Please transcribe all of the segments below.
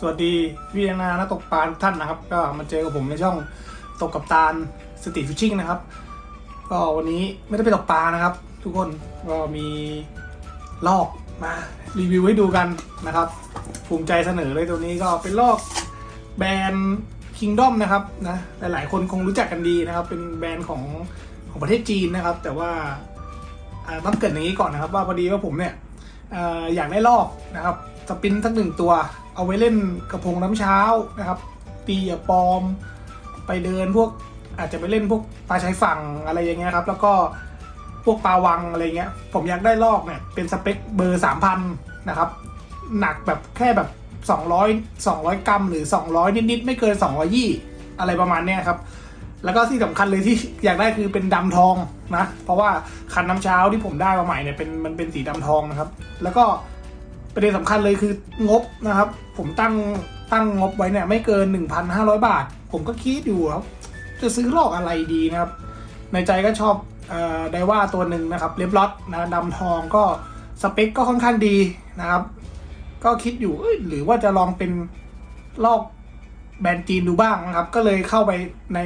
สวัสดีครับสวัสดีพี่นานักตกปลาทุกท่านนะครับ ก็มาเจอกับผมในช่องตกกับตาลสตรีทฟิชชิ่งนะครับ ก็วันนี้ไม่ได้ไปตกปลานะครับ ทุกคนก็มีลอกมารีวิวให้ดูกันนะครับ ภูมิใจเสนอเลยตัวนี้ก็เป็นลอกแบรนด์ Kingdom นะครับนะหลายๆคนคงรู้จักกันดีนะครับ เป็นแบรนด์ของของประเทศจีนนะครับ แต่ว่าต้องเกิดอย่างนี้ก่อนนะครับ ว่าพอดีว่าผมเนี่ยเอ่ออยากได้ลอกนะครับสปินสักหนึ่งตัว เอาไว้เล่นกระพงน้ำเช้านะครับ ตีอย่าปลอม ไปเดินพวกอาจจะไปเล่นพวกปลาชายฝั่งอะไรอย่างเงี้ยครับ แล้วก็พวกปลาวังอะไรเงี้ย ผมอยากได้ลอกเนี่ยเป็นสเปคเบอร์สามพันนะครับ หนักแบบแค่แบบ200 200กรัมหรือ200นิดๆไม่เกิน200ยี่อะไรประมาณเนี้ยครับแล้วก็ที่สำคัญเลยที่อยากได้คือเป็นดำทองนะ เพราะว่าคันน้ำเช้าที่ผมได้มาใหม่เนี่ยเป็นมันเป็นสีดำทองนะครับ แล้วก็ ประเด็นสำคัญเลยคืองบนะครับ ผมตั้งตั้งงบไว้เนี่ยไม่เกิน 1,500 บาท ผมก็คิดอยู่ครับ จะซื้อลอกอะไรดีนะครับ ในใจก็ชอบออไดว่าตัวหนึ่งนะครับเล็บล็อตนะดำทองก็สเปคก็ค่อนข้างดีนะครับ ก็คิดอยู่หรือว่าจะลองเป็นลอกแบรนด์จีนดูบ้างนะครับ ก็เลยเข้าไปใน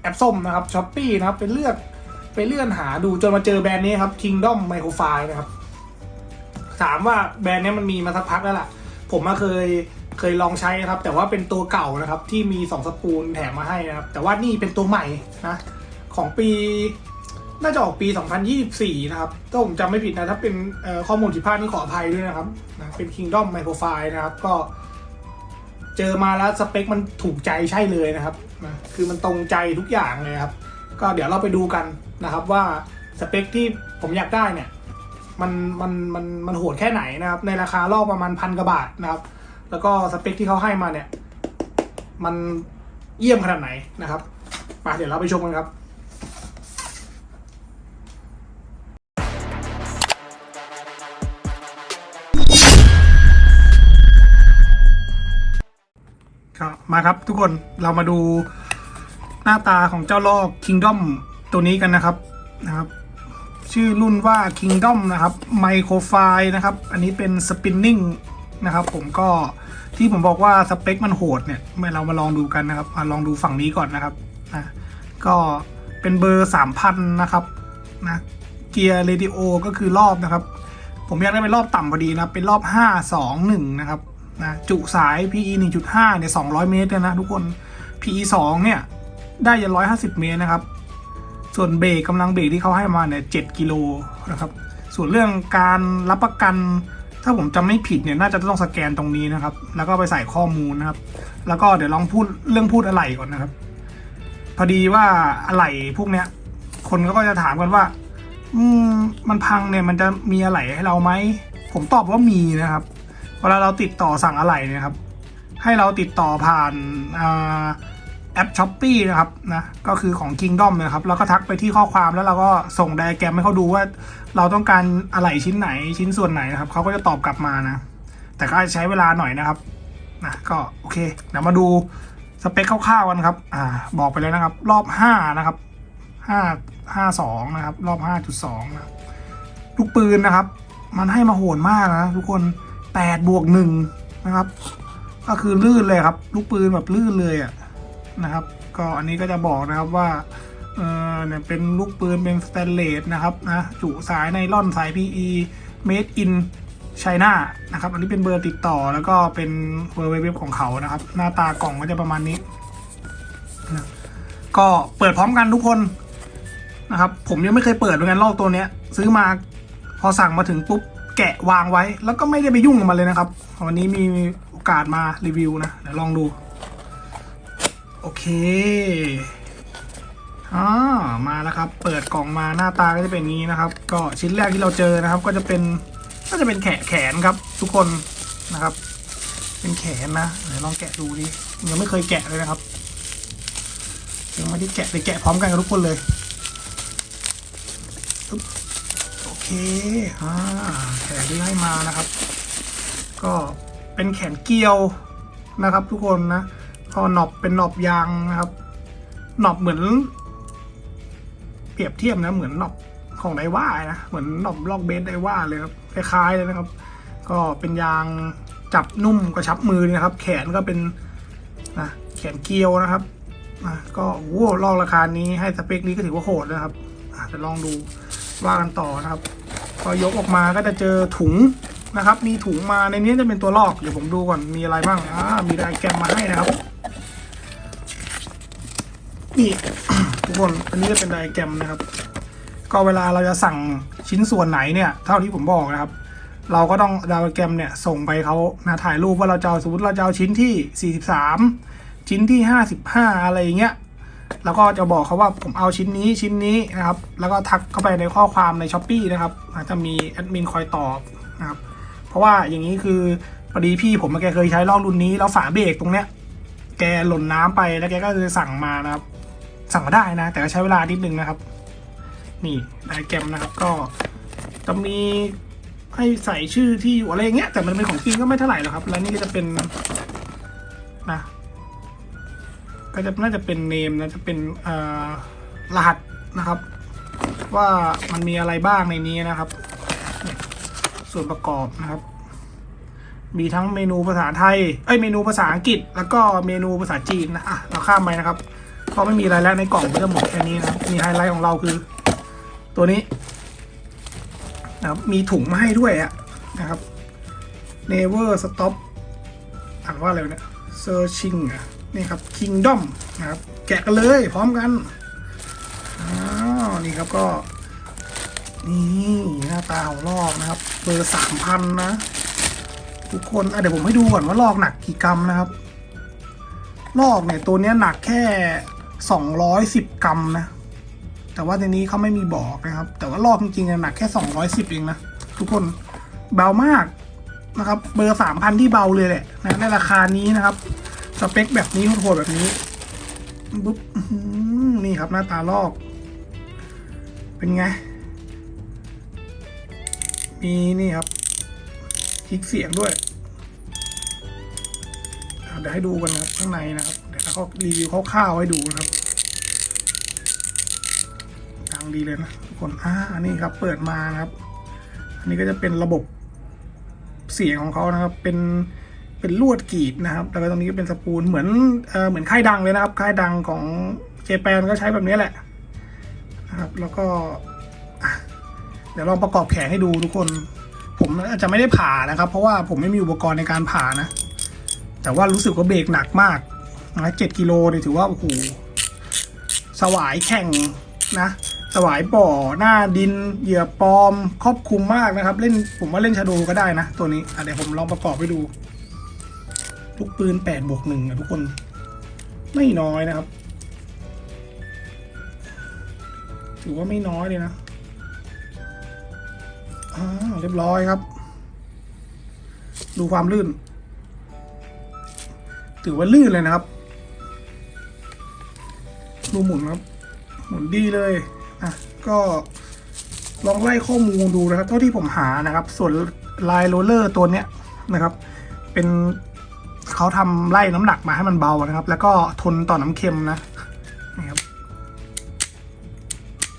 แอปส้มนะครับช้อปปีนะครับไปเลือกไปเลื่อนหาดูจนมาเจอแบรนด์นี้ครับ Kingdom Microfi นะครับ ถามว่าแบรนด์นี้มันมีมาสักพักแล้วล่ะ ผมมาเคยเคยลองใช้นะครับ แต่ว่าเป็นตัวเก่านะครับที่มี 2 สปูลแถมมาให้นะครับ แต่ว่านี่เป็นตัวใหม่นะ ของปีน่าจะออกปี 2024 นะครับ ถ้าผมจำไม่ผิดนะ ถ้าเป็นเอ่อข้อมูลผิดพลาดนี่ขออภัยด้วยนะครับนะเป็น Kingdom Microfi นะครับ ก็ เจอมาแล้วสเปคมันถูกใจใช่เลยนะครับนะคือมันตรงใจทุกอย่างเลยครับ ก็เดี๋ยวเราไปดูกันนะครับว่าสเปคที่ผมอยากได้เนี่ย มันมันมันมันโหดแค่ไหนนะครับ ในราคารอบประมาณพันกว่าบาทนะครับ แล้วก็สเปคที่เขาให้มาเนี่ย มันเยี่ยมขนาดไหนนะครับมาเดี๋ยวเราไปชมกันครับครับมาครับทุกคนเรามาดูหน้าตาของเจ้าลอก Kingdom ตัวนี้กันนะครับนะครับ ชื่อรุ่นว่า Kingdom นะครับ Microfi นะครับ อันนี้เป็น Spinning นะครับ ผมก็ที่ผมบอกว่าสเปคมันโหดเนี่ยเมื่อเรามาลองดูกันนะครับมาลองดูฝั่งนี้ก่อนนะครับนะก็เป็นเบอร์3,000นะครับนะเกียร์เรดิโอก็คือรอบนะครับ ผมอยากได้เป็นรอบต่ำพอดีนะเป็นรอบ 5 2 1 นะครับนะจุสาย PE 1.5เนี่ย200 เมตรเลยนะทุกคน PE 2เนี่ยได้ยัน150 เมตรนะครับ ส่วนเบรกกำลังเบรกที่เขาให้มาเนี่ย7กิโลนะครับ ส่วนเรื่องการรับประกัน ถ้าผมจำไม่ผิดเนี่ยน่าจะต้องสแกนตรงนี้นะครับ แล้วก็ไปใส่ข้อมูลนะครับ แล้วก็เดี๋ยวลองพูดเรื่องพูดอะไหล่ก่อนนะครับ พอดีว่าอะไหล่พวกเนี้ย คนก็จะถามกันว่า อืมมันพังเนี่ยมันจะมีอะไหล่ให้เราไหมผมตอบว่ามีนะครับ เวลาเราติดต่อสั่งอะไหล่เนี่ยครับ ให้เราติดต่อผ่านอ่า ปช้อปปีนะครับนะก็คือของ Kingdom นะครับแล้วก็ทักไปที่ข้อความแล้วเราก็ส่งไดแกรมให้เขาดูว่า เราต้องการอะไหล่ชิ้นไหนชิ้นส่วนไหนนะครับเขาก็จะตอบกลับมานะ แต่ก็ใช้เวลาหน่อยนะครับนะก็โอเคเดี๋ยวมาดูสเปคคร่าวๆกันครับอ่าบอกไปเลยนะครับ รอบห้านะครับห้าห้าสองนะครับรอบห้าจุดสองนะลูกปืนนะครับ มันให้มาโหดมากนะทุกคนแปดบวกหนึ่งนะครับ ก็คือลื่นเลยครับ ลูกปืนแบบลื่นเลยอะ่ะ นะครับ ก็อันนี้ก็จะบอกนะครับว่าเออเนี่ยเป็นลูกปืนเป็นสแตนเลสนะครับนะจุสายไนล่อนสาย PE made in China นะครับ อันนี้เป็นเบอร์ติดต่อแล้วก็เป็นเบอร์เว็บของเขานะครับ หน้าตากล่องก็จะประมาณนี้นะก็เปิดพร้อมกันทุกคนนะครับ ผมยังไม่เคยเปิดเหมือนกันลอกตัวเนี้ย ซื้อมาพอสั่งมาถึงปุ๊บแกะวางไว้ แล้วก็ไม่ได้ไปยุ่งกับมันเลยนะครับ วันนี้มีโอกาสมารีวิวนะเดี๋ยวลองดู โอเคอ่ามาแล้วครับ เปิดกล่องมาหน้าตาก็จะเป็นนี้นะครับ ก็ชิ้นแรกที่เราเจอนะครับ ก็จะเป็นก็จะเป็นแขนแขนครับ ทุกคนนะครับ เป็นแขนนะเดี๋ยวลองแกะดูดิยังไม่เคยแกะเลยนะครับยังไม่ได้แกะไปแกะพร้อมกันกับทุกคนเลยโอเคอ่าแขนที่ให้มานะครับ ก็เป็นแขนเกลียวนะครับ ทุกคนนะ ก็หนอบเป็นหนอบยางนะครับหนอบเหมือน เปรียบเทียบนะ เหมือนหนอบของไดว่านะเหมือนหนอบลอกเบสไดว่าเลยครับคล้ายๆเลยนะครับ ก็เป็นยางจับนุ่มกระชับมือนะครับ แขนก็เป็นนะแขนเกลียวนะครับอะก็โอ้โหลอกราคานี้ให้สเปคนี้ก็ถือว่าโหดนะครับจะลองดูว่ากันต่อนะครับพอยกออกมาก็จะเจอถุงนะครับ มีถุงมาในนี้จะเป็นตัวลอก เดี๋ยวผมดูก่อน มีอะไรบ้างอ่ามีไดแกรมมาให้นะครับ นี่ทุกคนอันนี้จะเป็นไดแกรมนะครับ ก็เวลาเราจะสั่งชิ้นส่วนไหนเนี่ย เท่าที่ผมบอกนะครับ เราก็ต้องไดอะแกรมเนี่ยส่งไปเขานะถ่ายรูปว่าเราจะสมมติเราจะเอาชิ้นที่ 43 ชิ้นที่ 55 อะไรอย่างเงี้ยแล้วก็จะบอกเขาว่าผมเอาชิ้นนี้ชิ้นนี้นะครับ แล้วก็ทักเข้าไปในข้อความในช้อปปีนะครับจจะมีแอดมินคอยตอบนะครับ เพราะว่าอย่างนี้คือพอดีพี่ผมแกเคยใช้ลอกรุ่นนี้ แล้วฝาเบรกตรงเนี้ย แกหล่นน้ำไปแล้วแกก็เลยสั่งมานะครับ สั่งมาได้นะ แต่ก็ใช้เวลานิดนึงนะครับ นี่ไดแกรมนะครับก็จะมีให้ใส่ชื่อที่อยู่อะไรอย่างเงี้ยแต่มันเป็นของจริงก็ไม่เท่าไหร่หรอกครับ แล้วนี่ก็จะเป็นนะก็จะน่าจะเป็นเนมนะจะเป็นอ่อรหัสนะครับ ว่ามันมีอะไรบ้างในนี้นะครับ ส่วนประกอบนะครับ มีทั้งเมนูภาษาไทย เอ้ยเมนูภาษาอังกฤษ แล้วก็เมนูภาษาจีนนะอะเราข้ามไปนะครับ เพราไม่มีอะไรแล้วในกล่องก็จะหมดแค่นี้นะครับมีไฮไลท์ของเราคือ ตัวนี้นะครับมีถุงมาให้ด้วยอะนะครับ never stop อ่านว่าอะไรเนี่ย searching อะนี่ครับ kingdom นะครับ แกะกันเลยพร้อมกันอ้าวนี่ครับก็นี่หน้าตาของลอกนะครับเบอร์สามพันนะ ทุกคนอะเดี๋ยวผมให้ดูก่อนว่าลอกหนักกี่กรัมนะครับ ลอกเนี่ยตัวเนี้ยหนักแค่ สองร้อยสิบกรัมนะ แต่ว่าในนี้เขาไม่มีบอกนะครับ แต่ว่าลอกจริงๆหนักแค่สองร้อยสิบเองนะ ทุกคนเบามากนะครับ เบอร์สามพันที่เบาเลยแหละนะในราคานี้นะครับ สเปคแบบนี้โหดแบบนี้ปุ๊บนี่ครับหน้าตาลอก เป็นไง มีนี่ครับ คลิกเสียงด้วย เดี๋ยวให้ดูกันนะครับข้างในนะครับ เดี๋ยวเขารีวิวคร่าวๆให้ดูนะครับดังดีเลยนะทุกคนอ่าอันนี้ครับเปิดมานะครับ อันนี้ก็จะเป็นระบบเสียงของเขานะครับ เป็นเป็นลวดกรีดนะครับ แล้วก็ตรงนี้ก็เป็นสปูลเหมือนเอ่อเหมือนค่ายดังเลยนะครับ ค่ายดังของเจแปนก็ใช้แบบนี้แหละนะครับ แล้วก็เดี๋ยวลองประกอบแขนให้ดูทุกคน ผมอาจจะไม่ได้ผ่านะครับ เพราะว่าผมไม่มีอุปกรณ์ในการผ่านะ แต่ว่ารู้สึกว่าเบรกหนักมาก นะเจ็ดกิโลเนี่ยถือว่าโอ้โหสวายแข่งนะ สวายบ่อหน้าดิน เหยื่อปลอม ครอบคลุมมากนะครับ เล่นผมว่าเล่นชาโดก็ได้นะ ตัวนี้เดี๋ยวผมลองประกอบให้ดูลูกปืนแปดบวกหนึ่งอะทุกคน ไม่น้อยนะครับ ถือว่าไม่น้อยเลยนะอ่าเรียบร้อยครับ ดูความลื่น ถือว่าลื่นเลยนะครับ ดูหมุนครับหมุนดีเลยอะก็ลองไล่ข้อมูลดูนะครับ เท่าที่ผมหานะครับ ส่วนลายโรลเลอร์ตัวเนี้ยนะครับ เป็นเขาทำไล่น้ำหนักมาให้มันเบานะครับ แล้วก็ทนต่อน้ำเค็มนะนี่ครับ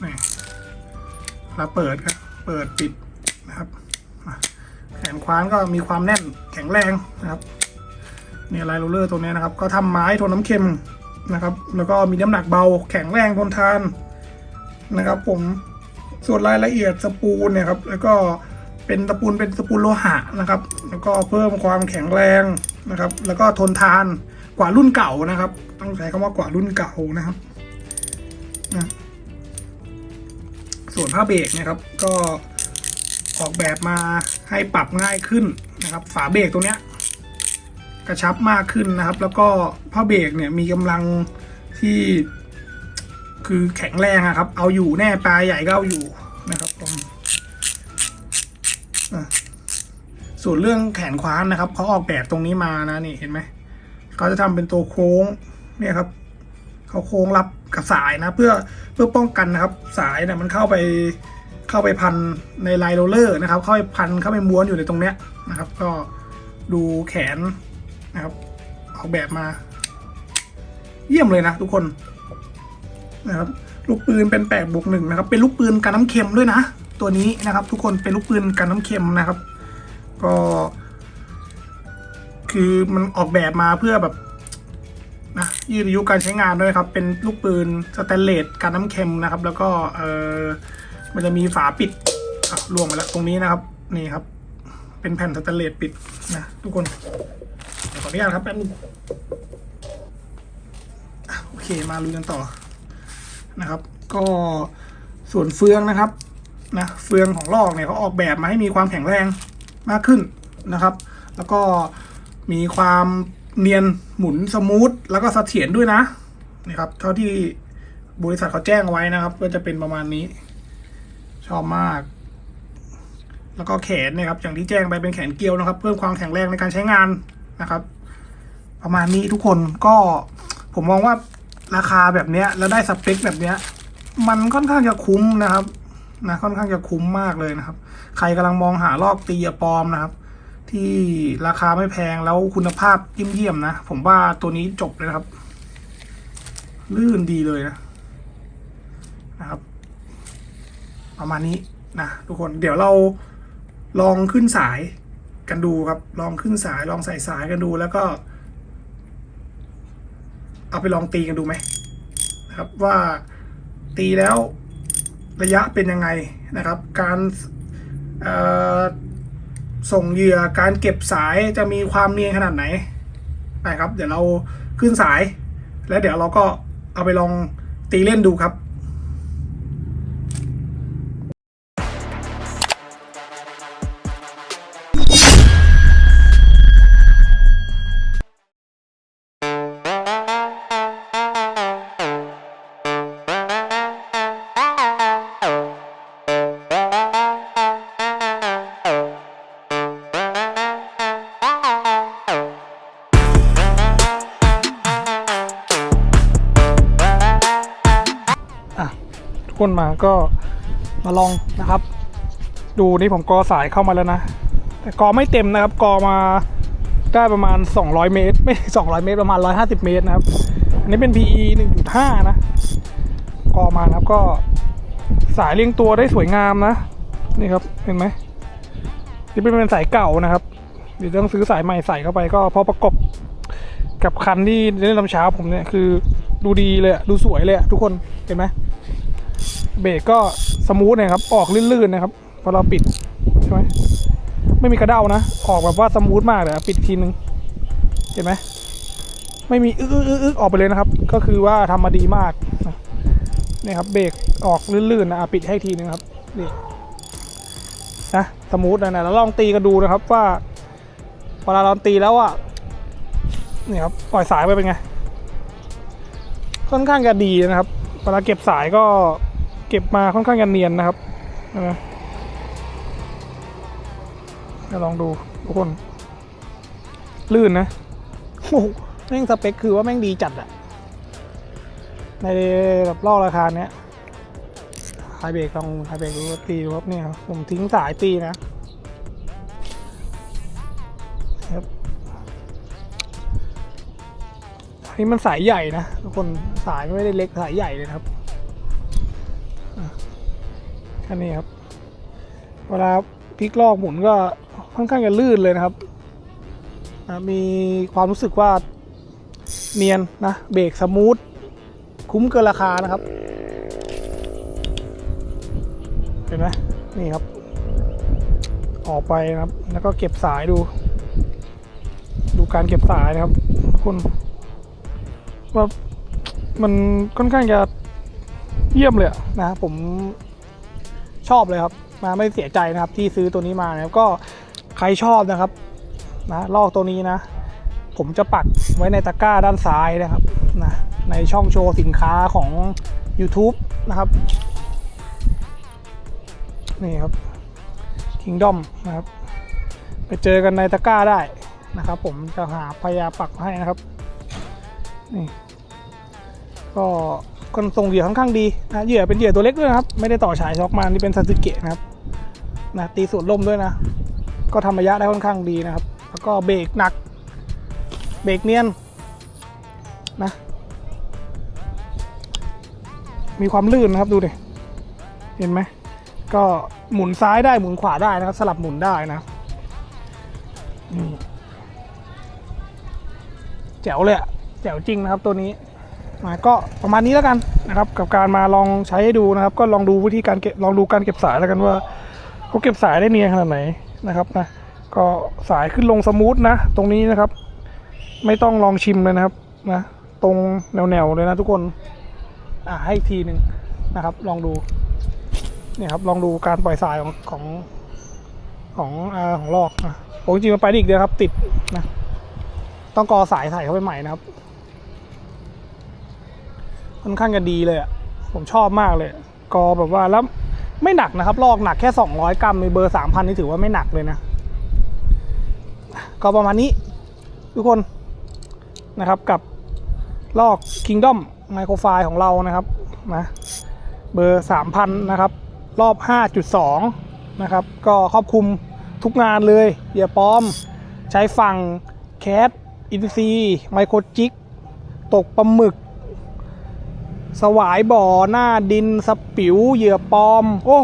นี่แล้วเปิดครับเปิดปิดนะครับแขนคว้านก็มีความแน่นแข็งแรงนะครับเนี่ยลายโรลเลอร์ตัวเนี้ยนะครับ ก็ทำไม้ทนน้ำเค็ม นะครับ แล้วก็มีน้ำหนักเบาแข็งแรงทนทานนะครับ ผมส่วนรายละเอียดสปูลเนี่ยครับแล้วก็เป็นสปูลเป็นสปูลโลหะนะครับ แล้วก็เพิ่มความแข็งแรงนะครับ แล้วก็ทนทานกว่ารุ่นเก่านะครับ ต้องใช้คำว่ากว่ารุ่นเก่านะครับนะส่วนผ้าเบรกเนะครับ ก็ออกแบบมาให้ปรับง่ายขึ้นนะครับ ฝาเบรกตรงเนี้ย กระชับมากขึ้นนะครับ แล้วก็ผ้าเบรกเนี่ยมีกำลังที่คือแข็งแรงครับ เอาอยู่แน่ปลาใหญ่ก็เอาอยู่นะครับผมส่วนเรื่องแขนคว้านนะครับเขาออกแบบตรงนี้มานะนี่เห็นไหมเขาจะทำเป็นตัวโค้งเนี่ยครับเขาโค้งรับกับสายนะ เพื่อเพื่อป้องกันนะครับ สายเนี่ยมันเข้าไปเข้าไปพันในไลน์โรลเลอร์นะครับ เข้าไปพันเข้าไปม้วนอยู่ในตรงเนี้ยนะครับ ก็ดูแขน นะครับ ออกแบบมา เยี่ยมเลยนะทุกคนนะครับ ลูกปืนเป็นแปดบวกหนึ่งนะครับ เป็นลูกปืนกันน้ำเค็มด้วยนะ ตัวนี้นะครับ ทุกคนเป็นลูกปืนกันน้ำเค็มนะครับ ก็ คือมันออกแบบมาเพื่อแบบนะยืดอายุการใช้งานด้วยครับ เป็นลูกปืนสแตนเลสกันน้ำเค็มนะครับ แล้วก็เออมันจะมีฝาปิดอะล่วงมาแล้วตรงนี้นะครับ นี่ครับ เป็นแผ่นสแตนเลสปิดนะทุกคน ออนุญาตครับแป๊บนึงโอเคมาลุยกันต่อนะครับ ก็ส่วนเฟืองนะครับนะเฟืองของลอกเนี่ยเขาออกแบบมาให้มีความแข็งแรงมากขึ้นนะครับ แล้วก็มีความเนียนหมุนสมูทแล้วก็เสถียรด้วยนะนี่ครับเท่าที่บริษัทเขาแจ้งไว้นะครับ ก็จะเป็นประมาณนี้ ชอบมาก แล้วก็แขนเนะครับ อย่างที่แจ้งไปเป็นแขนเกลียวนะครับ เพิ่มความแข็งแรงในการใช้งานนะครับ ประมาณนี้ทุกคนก็ผมมองว่าราคาแบบเนี้ย แล้วได้สเปคแบบเนี้ย มันค่อนข้างจะคุ้มนะครับนะค่อนข้างจะคุ้มมากเลยนะครับ ใครกำลังมองหาลอกตีอะปลอมนะครับ ที่ราคาไม่แพงแล้วคุณภาพเยี่ยมๆนะ ผมว่าตัวนี้จบเลยครับ ลื่นดีเลยนะนะครับ ประมาณนี้นะทุกคนเดี๋ยวเราลองขึ้นสายกันดูครับ ลองขึ้นสายลองใส่สายกันดูแล้วก็ เอาไปลองตีกันดูไหมนะครับว่าตีแล้วระยะเป็นยังไงนะครับ การส่งเหยื่อการเก็บสายจะมีความเนียนขนาดไหนไปครับ เดี๋ยวเราขึ้นสาย แล้วเดี๋ยวเราก็เอาไปลองตีเล่นดูครับ ก็มาลองนะครับ ดูนี่ผมกอสายเข้ามาแล้วนะ แต่กอไม่เต็มนะครับกอมาได้ประมาณ 200 เมตร ไม่ 200 เมตร ประมาณ 150 เมตรนะครับ อันนี้เป็น PE 1.5 นะ กอมานะครับก็สายเรียงตัวได้สวยงามนะ นี่ครับ เห็นไหมนี่เป็นสายเก่านะครับเดี๋ยวต้องซื้อสายใหม่ใส่เข้าไปก็พอประกบกับคันที่เล่นลำเช้าผมเนี่ยคือดูดีเลยดูสวยเลยทุกคนเห็นไหม เบรกก็สมูทนะครับ ออกลื่นๆนะครับพอเราปิดใช่ไหมไม่มีกระเด้านะ ออกแบบว่าสมูทมากเลยปิดทีนึง เห็นไหมไม่มีอึ๊กอึ๊กออกออกไปเลยนะครับ ก็คือว่าทำมาดีมากนี่ครับเบรกออกลื่นๆนะอะปิดให้ทีนึงครับนี่นะสมูทนะนะแล้วลองตีกันดูนะครับว่าเวลาเราตีแล้วอะนี่ครับปล่อยสายไปเป็นไงค่อนข้างจะดีนะครับเวลาเก็บสายก็ เก็บมาค่อนข้างจะเนียนนะครับนะลองดูทุกคน ลื่นนะโอ้แม่งสเปคคือว่าแม่งดีจัดอะในแบบลอกราคาเนี้ยไฮเบรกลองไฮเบรกดูตีดูครับเนี่ยผมทิ้งสายตีนะครับอันนี้มันสายใหญ่นะทุกคนสายไม่ได้เล็กสายใหญ่เลยครับ แค่นี้ครับ เวลาพลิกลอกหมุนก็ค่อนข้างจะลื่นเลยนะครับ มีความรู้สึกว่าเนียนนะเบรกสมูทคุ้มเกินราคานะครับ เห็นไหมนี่ครับ ออกไปนะครับ แล้วก็เก็บสายดู ดูการเก็บสายนะครับทุกคนว่ามันค่อนข้างจะ ยี่ยมเลยนะผมชอบเลยครับนะไม่เสียใจนะครับที่ซื้อตัวนี้มานะครับก็ใครชอบนะครับนะลอกตัวนี้นะ ผมจะปักไว้ในตะกร้าด้านซ้ายนะครับนะในช่องโชว์สินค้าของ YouTube นะครับ นี่ครับ Kingdom นะครับ ไปเจอกันในตะกร้าได้นะครับ ผมจะหาพยาปักให้นะครับ นี่ ก็ คนทรงเหยื่อค่อนข้างดีนะเหยื่อเป็นเหยื่อตัวเล็กด้วยนะครับ ไม่ได้ต่อฉายช็อคมานี่เป็นซาสึเกะนะครับนะตีสวนลมด้วยนะ ก็ทำระยะได้ค่อนข้างดีนะครับ แล้วก็เบรกหนัก เบรกเนียนนะมีความลื่นนะครับดูดิเห็นไหมก็หมุนซ้ายได้หมุนขวาได้นะครับ สลับหมุนได้นะแจ๋วเลยอะแจ๋วจริงนะครับตัวนี้ มาก็ประมาณนี้แล้วกันนะครับ กับการมาลองใช้ให้ดูนะครับ ก็ลองดูวิธีการเก็บลองดูการเก็บสายแล้วกันว่าเขาเก็บสายได้เนียนขนาดไหนนะครับนะก็สายขึ้นลงสมูทนะ ตรงนี้นะครับ ไม่ต้องลองชิมเลยนะครับนะตรงแนวๆเลยนะทุกคนอ่าให้อีกทีหนึ่งนะครับ ลองดูเนี่ยครับลองดูการปล่อยสายของของของอ่าของลอกนะโอ้จริงๆมันไปอีกเดียวครับ ติดนะต้องกอสายใส่เข้าไปใหม่นะครับ ค่อนข้างจะดีเลยอะผมชอบมากเลย กอแบบว่าแล้วไม่หนักนะครับ ลอกหนักแค่ 200 กรัมในเบอร์ 3,000 นี่ถือว่าไม่หนักเลยนะ ก็ประมาณนี้ ทุกคนนะครับกับลอก Kingdom ไมโครไฟล์ของเรานะครับนะเบอร์ 3,000 นะครับ รอบ 5.2 นะครับ ก็ครอบคลุมทุกงานเลยอย่าปลอม ใช้ฝั่งแคสอินซีไมโครจิก ตกปลาหมึก สวายบ่อหน้าดินสปิวเหยื่อปลอม โอ้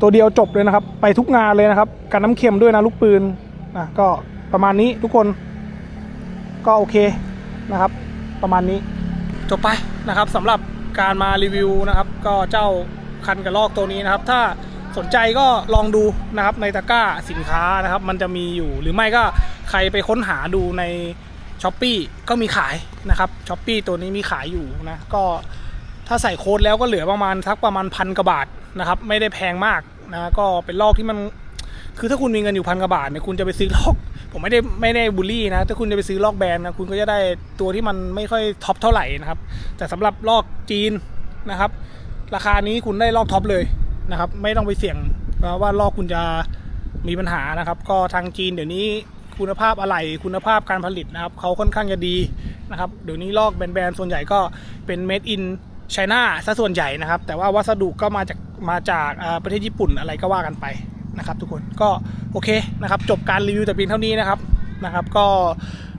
ตัวเดียวจบเลยนะครับ ไปทุกงานเลยนะครับกันน้ำเค็มด้วยนะลูกปืนนะก็ประมาณนี้ทุกคนก็โอเคนะครับ ประมาณนี้จบไปนะครับสำหรับการมารีวิวนะครับ ก็เจ้าคันกระลอกตัวนี้นะครับ ถ้าสนใจก็ลองดูนะครับในตะกร้าสินค้านะครับ มันจะมีอยู่หรือไม่ก็ใครไปค้นหาดูใน ช้อปปีก็มีขายนะครับช้อปปีตัวนี้มีขายอยู่นะก็ถ้าใส่โค้ดแล้วก็เหลือประมาณทักประมาณพันกว่าบาทนะครับไม่ได้แพงมากนะก็เป็นลอกที่มันคือถ้าคุณมีเงินอยู่พันกว่าบาทเนี่ยคุณจะไปซื้อลอก ผมไม่ได้ไม่ได้บูลลี่นะถ้าคุณจะไปซื้อลอกแบรนด์นะคุณก็จะได้ตัวที่มันไม่ค่อยท็อปเท่าไหร่นะครับแต่สำหรับลอกจีนนะครับ ราคานี้คุณได้ลอกท็อปเลยนะครับไม่ต้องไปเสี่ยงว่าลอกคุณจะมีปัญหานะครับ ก็ทางจีนเดี๋ยวนี้ คุณภาพอะไหล่คุณภาพการผลิตนะครับเขาค่อนข้างจะดีนะครับเดี๋ยวนี้ลอกแบรนด์ส่วนใหญ่ก็เป็น made in China ซะส่วนใหญ่นะครับ แต่ว่าวัสดุก็มาจากมาจากประเทศญี่ปุ่นอะไรก็ว่ากันไปนะครับ ทุกคนก็โอเคนะครับ จบการรีวิวแต่เพียงเท่านี้นะครับนะครับ ก็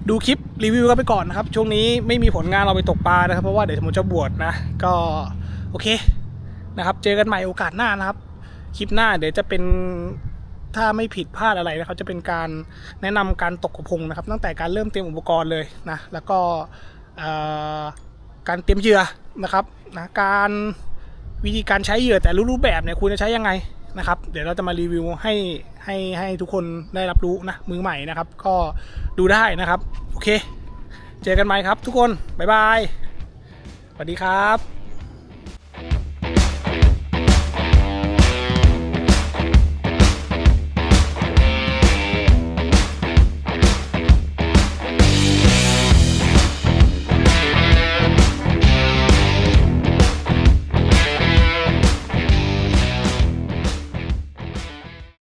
ดูคลิปรีวิวกันไปก่อนนะครับ ช่วงนี้ไม่มีผลงานเราไปตกปลานะครับ เพราะว่าเดี๋ยวผมจะบวชนะ ก็โอเคนะครับ เจอกันใหม่โอกาสหน้านะครับ คลิปหน้าเดี๋ยวจะเป็น ถ้าไม่ผิดพลาดอะไรนะครับจะเป็นการแนะนำการตกกระพงนะครับ ตั้งแต่การเริ่มเตรียมอุปกรณ์เลยนะแล้วก็การเตรียมเหยื่อนะครับนะการวิธีการใช้เหยื่อแต่รู้รูปแบบเนี่ยคุณจะใช้ยังไงนะครับ เดี๋ยวเราจะมารีวิวให้ให้ให้ทุกคนได้รับรู้นะมือใหม่นะครับ ก็ดูได้นะครับ โอเค เจอกันใหม่ครับทุกคน บ๊ายบายสวัสดีครับ